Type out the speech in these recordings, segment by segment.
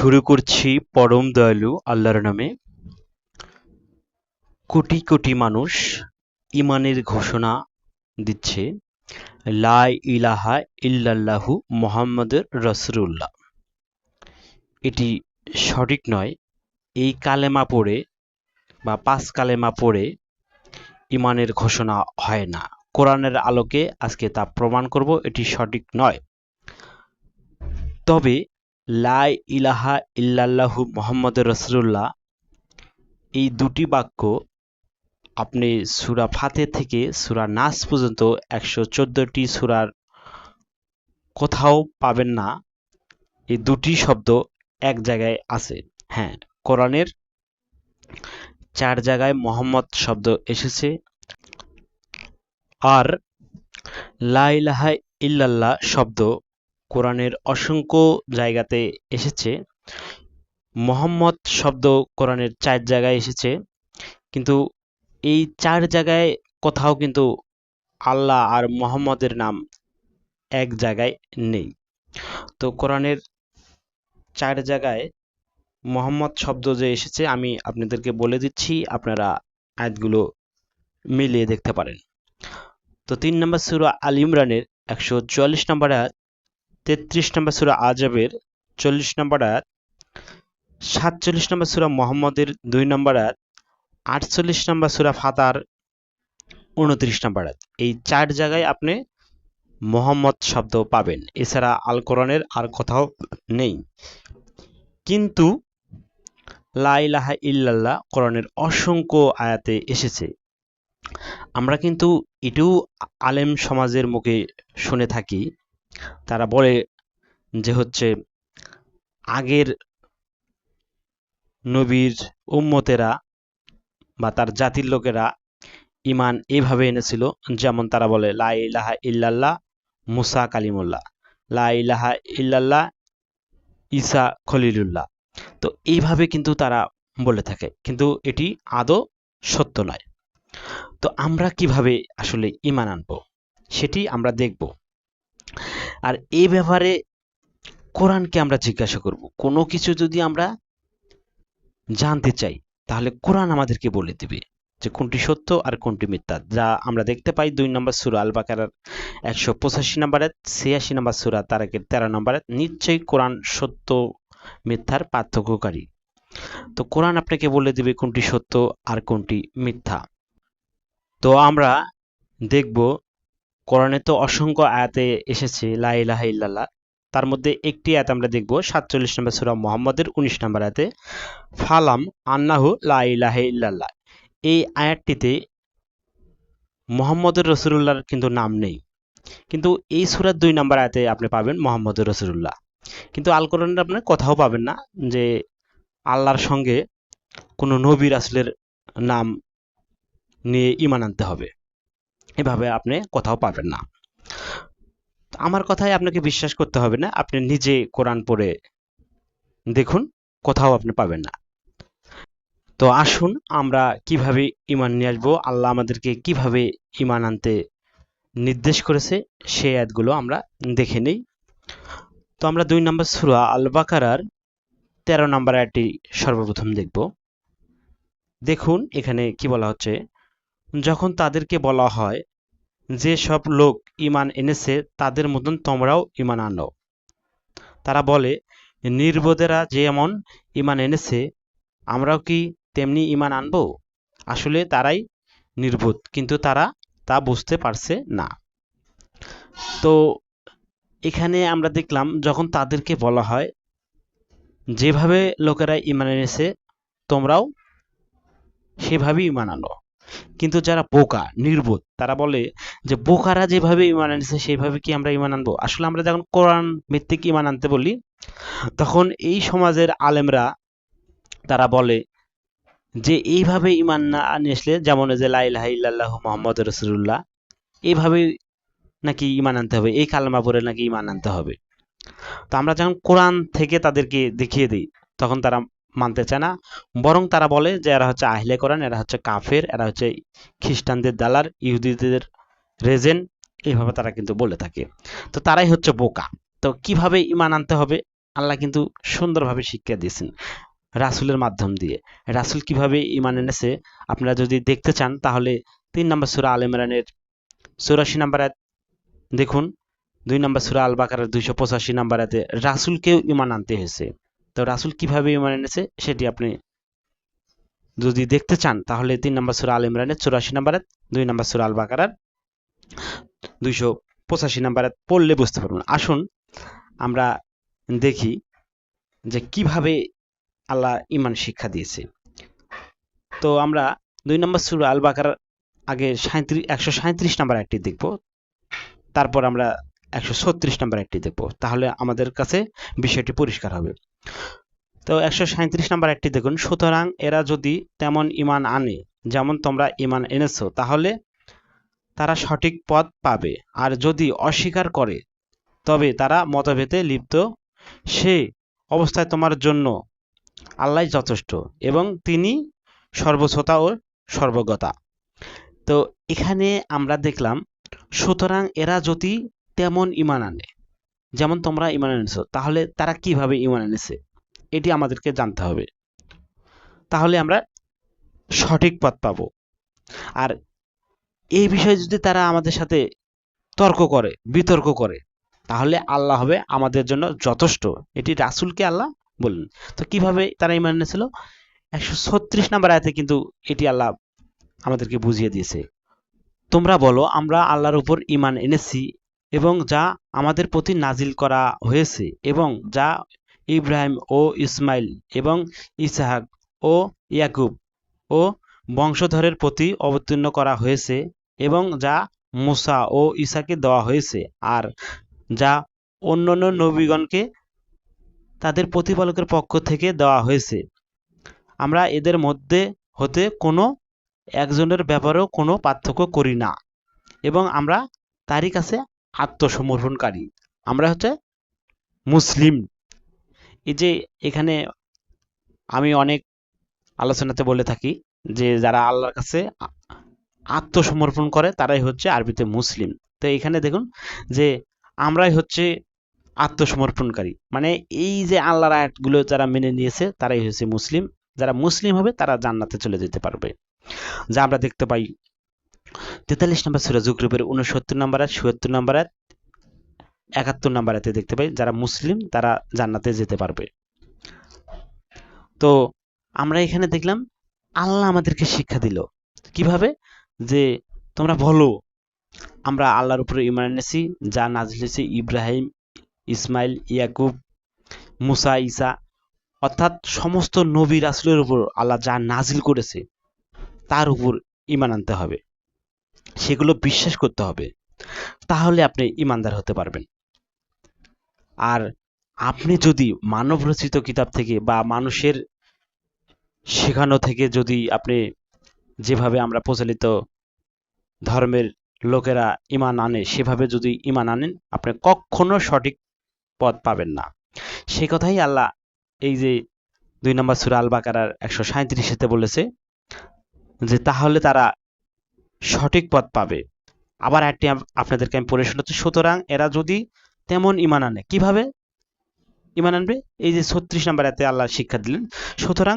শুরু করছি পরম দয়ালু আল্লাহর নামে। কোটি কোটি মানুষ ইমানের ঘোষণা দিচ্ছে। লা ইলাহা ইল্লাল্লাহু মোহাম্মদের রসুল্লাহ এটি সঠিক নয়। এই কালেমা পড়ে বা পাঁচ কালেমা পড়ে ইমানের ঘোষণা হয় না। কোরআনের আলোকে আজকে তা প্রমাণ করব, এটি সঠিক নয়। তবে লাই ইলাহা ইল্লাল্লাহু মোহাম্মদ রসুল্লাহ এই দুটি বাক্য আপনি সুরা ফাতে থেকে সুরা নাস পর্যন্ত একশো চোদ্দটি সুরার কোথাও পাবেন না। এই দুটি শব্দ এক জায়গায় আছে। হ্যাঁ কোরআনের চার জায়গায় মোহাম্মদ শব্দ এসেছে। আর লাইলাহা ইল্লাল্লাহ শব্দ কোরআনের অসংখ্য জায়গাতে এসেছে। মোহাম্মদ শব্দ কোরআনের চার জায়গায় এসেছে। কিন্তু এই চার জায়গায় কোথাও কিন্তু আল্লাহ আর মোহাম্মদের নাম এক জায়গায় নেই। তো কোরআনের চার জায়গায় মোহাম্মদ শব্দ যে এসেছে, আমি আপনাদেরকে বলে দিচ্ছি, আপনারা আয়াতগুলো মিলিয়ে দেখতে পারেন। তো তিন নম্বর সুরা আল ইমরানের একশো চুয়াল্লিশ নম্বর আয়াত তেত্রিশ নম্বর সুরা আজবের চল্লিশ নম্বর আয়াত, সাতচল্লিশ নম্বর সুরা মোহাম্মদের দুই নম্বর আয়াত, আটচল্লিশ নম্বর সুরা ফাতার উনত্রিশ নম্বর আয়াত। এই চার জায়গায় আপনি মোহাম্মদ শব্দ পাবেন। এছাড়া আল কোরআনের আর কোথাও নেই। কিন্তু লাইলাহা ইল্লাল্লাহ কোরআনের অসংখ্য আয়াতে এসেছে। আমরা কিন্তু এটাও আলেম সমাজের মুখে শুনে থাকি। তারা বলে যে হচ্ছে আগের নবীর উম্মতেরা বা তার জাতির লোকেরা ইমান এভাবে এনেছিল, যেমন তারা বলে, লা ইলাহা ইল্লাল্লাহ মুসা কালিমুল্লাহ, লা ইলাহা ইল্লাল্লাহ ঈসা খলিলুল্লাহ। তো এইভাবে কিন্তু তারা বলে থাকে, কিন্তু এটি আদৌ সত্য নয়। তো আমরা কীভাবে আসলে ইমান আনব? সেটি আমরা দেখব। আর এই ব্যাপারে কোরআনকে আমরা জিজ্ঞাসা করব। কোনো কিছু যদি আমরা জানতে চাই, তাহলে কোরআন আমাদেরকে বলে দিবে যে কোনটি সত্য আর কোনটি মিথ্যা। যা আমরা দেখতে পাই দুই নম্বর সুরা আল বাকারার একশো পঁচাশি নম্বরে, ছিয়াশি নম্বর সুরা তারাকের তেরো নম্বরে, নিশ্চয়ই কোরআন সত্য, মিথ্যার পার্থক্যকারী। তো কোরআন আপনাকে বলে দিবে কোনটি সত্য আর কোনটি মিথ্যা। তো আমরা দেখব কোরআনে তো অসংখ্য আয়াতে এসেছে, লা ইলাহা ইল্লাল্লাহ। তার মধ্যে একটি আয়াত আমরা দেখব, সাতচল্লিশ নম্বর সুরা মোহাম্মদের উনিশ নম্বর আয়াতে। ফালাম আন্নাহু লা ইলাহা ইল্লাল্লাহ। এই আয়াতটিতে মোহাম্মদুর রসুল্লাহর কিন্তু নাম নেই। কিন্তু এই সুরার দুই নম্বর আয়াতে আপনি পাবেন মোহাম্মদুর রসুল্লাহ কিন্তু আল কোরআনের আপনার কোথাও পাবেন না যে আল্লাহর সঙ্গে কোনো নবী রাসুলের নাম নিয়ে ইমান আনতে হবে। এভাবে আপনি কোথাও পাবেন না। আমার কথায় আপনাকে বিশ্বাস করতে হবে না, আপনি নিজে কোরআন পড়ে দেখুন, কোথাও আপনি পাবেন না। তো আসুন, আমরা কীভাবে ইমান নিয়ে আসব, আল্লাহ আমাদেরকে কীভাবে ইমান আনতে নির্দেশ করেছে সেই অ্যাডগুলো আমরা দেখে নেই। তো আমরা দুই নম্বর সুরা আল বাকারার তেরো নম্বর অ্যাডটি সর্বপ্রথম দেখব। দেখুন, এখানে কি বলা হচ্ছে? যখন তাদেরকে বলা হয়, যে সব লোক ইমান এনেছে, তাদের মতন তোমরাও ইমান আনো। তারা বলে, নির্বোধেরা যেমন ইমান এনেছে, আমরাও কি তেমনি ইমান আনব? আসলে তারাই নির্বোধ, কিন্তু তারা তা বুঝতে পারছে না। তো এখানে আমরা দেখলাম, যখন তাদেরকে বলা হয়, যেভাবে লোকেরা ইমান এনেছে, তোমরাও সেভাবেই ইমান আনো। কিন্তু যারা বোকা, নির্বোধ, তারা বলে যে বোকারা যেভাবে ইমান আনছে সেইভাবে কি আমরা ইমান আনব? আসলে আমরা যখন কোরআন ভিত্তিক ইমান আনতে বলি, তখন এই সমাজের আলেমরা, তারা বলে যে এইভাবে ইমান না আসলে যেমন যে লাইলাহ ইল্লাল্লাহ মোহাম্মদ রসুল্লাহ এইভাবে নাকি ইমান আনতে হবে, এই কালমা পরে নাকি ইমান আনতে হবে। তো আমরা যখন কোরআন থেকে তাদেরকে দেখিয়ে দিই, তখন তারা মানতে চায় না। বরং তারা বলে যে, এরা হচ্ছে আহলে কোরআন, এরা হচ্ছে কাফের, এরা হচ্ছে খ্রিস্টানদের দালার ইহুদিদের রেজেন এইভাবে তারা কিন্তু বলে থাকে। তো তারাই হচ্ছে বোকা। তো কীভাবে ইমান আনতে হবে? আল্লাহ কিন্তু সুন্দরভাবে শিক্ষা দিয়েছেন রাসুলের মাধ্যম দিয়ে। রাসুল কীভাবে ইমান এনেছে? আপনারা যদি দেখতে চান, তাহলে তিন নম্বর সুরা আল ইমরানের চৌরাশি নাম্বার দেখুন। দুই নম্বর সুরা আল বাকারের দুইশো পঁচাশি নাম্বার রাসুলকেও ইমান আনতে হয়েছে। তো রাসুল কীভাবে ইমান এনেছে সেটি আপনি যদি দেখতে চান, তাহলে তিন নম্বর সুরা আল ইমরানের চৌরাশি নাম্বার আয়াত দুই নম্বর সুরা আল বাকারার দুইশো পঁচাশি নাম্বার পড়লে বুঝতে পারবেন। আসুন আমরা দেখি যে কীভাবে আল্লাহ ইমান শিক্ষা দিয়েছে। তো আমরা দুই নম্বর সুরা আল বাকার আগে সাঁত্রিশ একশো সাঁত্রিশ নাম্বার একটি দেখব, তারপর আমরা একশো ছত্রিশ নাম্বার একটি দেখব। তাহলে আমাদের কাছে বিষয়টি পরিষ্কার হবে। তো একশো সাঁত্রিশ নাম্বার একটি দেখুন। সুতরাং এরা যদি তেমন ইমান আনে, যেমন তোমরা ইমান এনেছো, তাহলে তারা সঠিক পথ পাবে। আর যদি অস্বীকার করে, তবে তারা মতভেদে লিপ্ত। সে অবস্থায় তোমার জন্য আল্লাহ যথেষ্ট এবং তিনি সর্বশ্রোতা ও সর্বজ্ঞতা। তো এখানে আমরা দেখলাম, সুতরাং এরা যদি তেমন ইমান আনে যেমন তোমরা ইমান এনেছো, তাহলে তারা কীভাবে ইমান এনেছে? এটি আমাদেরকে জানতে হবে। তাহলে আমরা সঠিক পথ পাবো। আর এই বিষয়ে যদি তারা আমাদের সাথে তর্ক করে, বিতর্ক করে, তাহলে আল্লাহ হবে আমাদের জন্য যথেষ্ট। এটি রাসুলকে আল্লাহ বললেন। তো কীভাবে তারা ইমান এনেছিল? একশো ছত্রিশ নাম্বার আয়াতে কিন্তু এটি আল্লাহ আমাদেরকে বুঝিয়ে দিয়েছে। তোমরা বলো, আমরা আল্লাহর উপর ইমান এনেছি এবং যা আমাদের প্রতি নাজিল করা হয়েছে এবং যা ইব্রাহিম ও ইসমাইল এবং ইসাহাক ও ইয়াকুব ও বংশধরের প্রতি অবতীর্ণ করা হয়েছে এবং যা মুসা ও ইসাকে দেওয়া হয়েছে আর যা অন্যান্য নবীগণকে তাদের প্রতিপালকের পক্ষ থেকে দেওয়া হয়েছে। আমরা এদের মধ্যে হতে কোনো একজনের ব্যাপারেও কোনো পার্থক্য করি না এবং আমরা তারই কাছে আত্মসমর্পণকারী। আমরা হচ্ছে মুসলিম। এই যে এখানে আমি অনেক আলোচনাতে বলে থাকি যে যারা আল্লাহর কাছে আত্মসমর্পণ করে তারাই হচ্ছে আরবিতে মুসলিম। তো এখানে দেখুন যে আমরাই হচ্ছে আত্মসমর্পণকারী। মানে এই যে আল্লাহর আয়াতগুলো যারা মেনে নিয়েছে তারাই হচ্ছে মুসলিম। যারা মুসলিম হবে তারা জান্নাতে চলে যেতে পারবে। যা আমরা দেখতে পাই তেতাল্লিশ নম্বর সুরা জুকরুপের উনসত্তর নম্বর আর চুয়াত্তর নম্বর আর একাত্তর নম্বর আয়াতে দেখতে পাই, যারা মুসলিম তারা জান্নাতে যেতে পারবে। তো আমরা এখানে দেখলাম, আল্লাহ আমাদেরকে শিক্ষা দিল। কীভাবে? যে তোমরা বলো, আমরা আল্লাহর উপরে ইমান এনেছি, যা নাজিল হয়েছে ইব্রাহিম, ইসমাইল, ইয়াকুব, মুসা ইসা অর্থাৎ সমস্ত নবী রাসুলের উপর আল্লাহ যা নাজিল করেছে, তার উপর ইমান আনতে হবে। সেগুলো বিশ্বাস করতে হবে। তাহলে আপনি ইমানদার হতে পারবেন। আর আপনি যদি মানব রচিত কিতাব থেকে বা মানুষের শেখানো থেকে যদি আপনি যেভাবে আমরা প্রচলিত ধর্মের লোকেরা ইমান আনে, সেভাবে যদি ইমান আনেন, আপনি কখনো সঠিক পথ পাবেন না। সে কথাই আল্লাহ এই যে দুই নম্বর সুরা আল বাকারার একশো সাঁত্রিশেতে বলেছে যে, তাহলে তারা সঠিক পথ পাবে। আবার একটি আপনাদেরকে আমি পড়ে শোনাচ্ছি। সুতরাং এরা যদি তেমন ইমান আনে, কীভাবে? ইমান আনবে? এই যে ছত্রিশ নম্বর এতে আল্লাহ শিক্ষা দিলেন। সুতরাং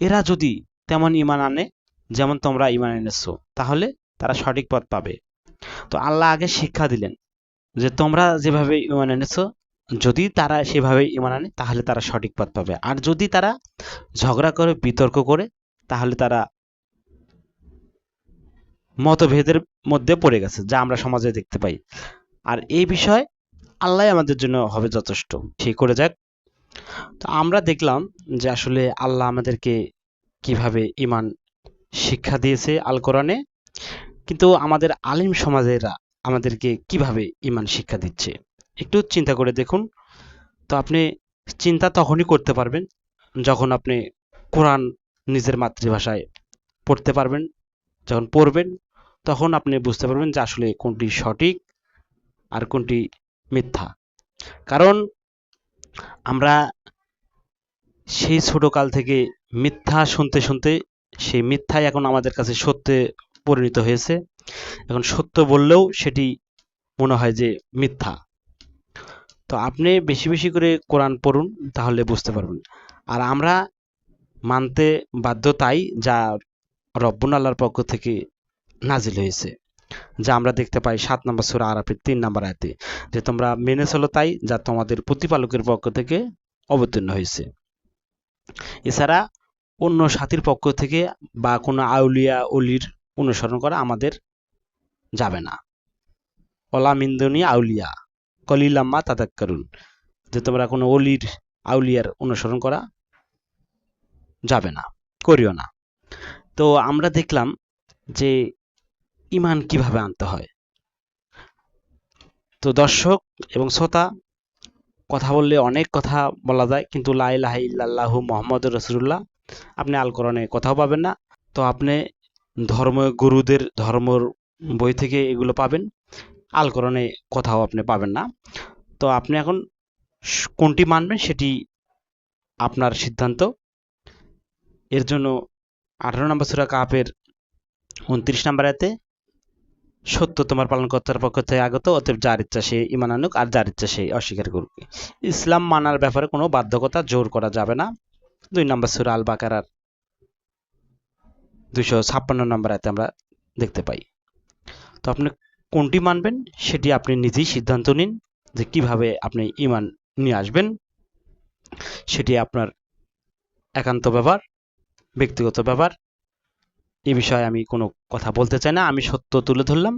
এরা যদি তেমন ইমান আনে, যেমন তোমরা ইমান এনেছো, তাহলে তারা সঠিক পথ পাবে। তো আল্লাহ আগে শিক্ষা দিলেন যে তোমরা যেভাবে ইমান এনেছো, যদি তারা সেভাবে ইমান আনে, তাহলে তারা সঠিক পথ পাবে। আর যদি তারা ঝগড়া করে, বিতর্ক করে, তাহলে তারা মতভেদের মধ্যে পড়ে গেছে, যা আমরা সমাজে দেখতে পাই। আর এই বিষয় আল্লাহ আমাদের জন্য হবে যথেষ্ট। সেই করে যাক। তো আমরা দেখলাম যে আসলে আল্লাহ আমাদেরকে কীভাবে ইমান শিক্ষা দিয়েছে আল কোরআনে, কিন্তু আমাদের আলিম সমাজেরা আমাদেরকে কীভাবে ইমান শিক্ষা দিচ্ছে? একটু চিন্তা করে দেখুন। তো আপনি চিন্তা তখনই করতে পারবেন যখন আপনি কোরআন নিজের মাতৃভাষায় পড়তে পারবেন। যখন পড়বেন, তখন আপনি বুঝতে পারবেন যে আসলে কোনটি সঠিক আর কোনটি মিথ্যা। কারণ আমরা সেই ছোটকাল থেকে মিথ্যা শুনতে শুনতে সেই মিথ্যাই এখন আমাদের কাছে সত্যে পরিণত হয়েছে। এখন সত্য বললেও সেটি মনে হয় যে মিথ্যা। তো আপনি বেশি বেশি করে কোরআন পড়ুন, তাহলে বুঝতে পারবেন। আর আমরা মানতে বাধ্য তাই, যা রব্বুল আল্লাহর পক্ষ থেকে নাজিল হয়েছে, যা আমরা দেখতে পাই সাত নম্বর সুরা আরাফের তিন নম্বর আয়াতে, যে তোমরা মেনে চলো তাই যা তোমাদের প্রতিপালকের পক্ষ থেকে অবতীর্ণ হয়েছে। এছাড়া অন্য সাথীর পক্ষ থেকে বা কোনো আউলিয়া অলির অনুসরণ করা আমাদের যাবে না। অলামিন্দনী আউলিয়া কলিলাম্মা তাদাক্কারুন, যে তোমরা কোনো অলির, আউলিয়ার অনুসরণ করা যাবে না, করিও না। তো আমরা দেখলাম যে ইমান কীভাবে আনতে হয়। তো দর্শক এবং শ্রোতা, কথা বললে অনেক কথা বলা যায়, কিন্তু লাইলাহ ইল্লাল্লাহু মোহাম্মদ রসুল্লাহ আপনি আল কথাও পাবেন না। তো আপনি ধর্ম গুরুদের, ধর্মর বই থেকে এগুলো পাবেন আল কোরআনে কথাও আপনি পাবেন না। তো আপনি এখন কোনটি মানবেন সেটি আপনার সিদ্ধান্ত। এর জন্য আঠারো নম্বর সুরা কাপের উনত্রিশ নম্বর এতে সত্য তোমার পালনকর্তার পক্ষ থেকে আগত, অতএব যার ইচ্ছা সে ইমান আনুক আর যার ইচ্ছা সে অস্বীকার করুক। ইসলাম মানার ব্যাপারে কোনো বাধ্যকতা জোর করা যাবে না। দুই নম্বর সুরা আল বাকারার দুইশো ছাপ্পান্ন নম্বর আয়াতে আমরা দেখতে পাই। তো আপনি কোনটি মানবেন সেটি আপনি নিজেই সিদ্ধান্ত নিন যে কীভাবে আপনি ইমান নিয়ে আসবেন। সেটি আপনার একান্ত ব্যাপার ব্যক্তিগত ব্যাপার। এ বিষয়ে আমি কোনো কথা বলতে চাই না আমি সত্য তুলে ধরলাম।